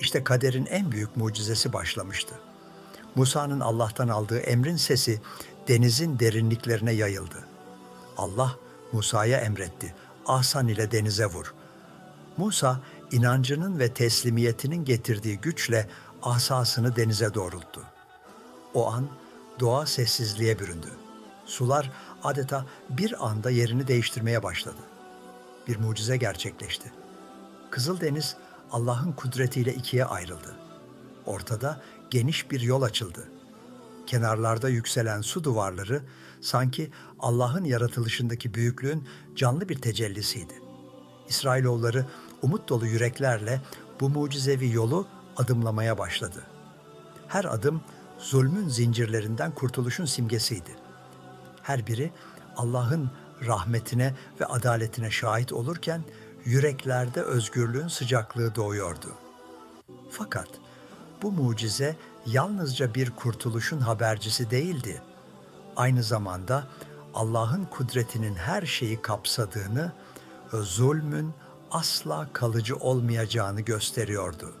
İşte kaderin en büyük mucizesi başlamıştı. Musa'nın Allah'tan aldığı emrin sesi denizin derinliklerine yayıldı. Allah Musa'ya emretti. Asan ile denize vur. Musa inancının ve teslimiyetinin getirdiği güçle asasını denize doğrulttu. O an doğa sessizliğe büründü. Sular adeta bir anda yerini değiştirmeye başladı. Bir mucize gerçekleşti. Kızıldeniz Allah'ın kudretiyle ikiye ayrıldı. Ortada geniş bir yol açıldı. Kenarlarda yükselen su duvarları sanki Allah'ın yaratılışındaki büyüklüğün canlı bir tecellisiydi. İsrailoğulları umut dolu yüreklerle bu mucizevi yolu adımlamaya başladı. Her adım zulmün zincirlerinden kurtuluşun simgesiydi. Her biri Allah'ın rahmetine ve adaletine şahit olurken yüreklerde özgürlüğün sıcaklığı doğuyordu. Fakat bu mucize yalnızca bir kurtuluşun habercisi değildi. Aynı zamanda Allah'ın kudretinin her şeyi kapsadığını zulmün asla kalıcı olmayacağını gösteriyordu.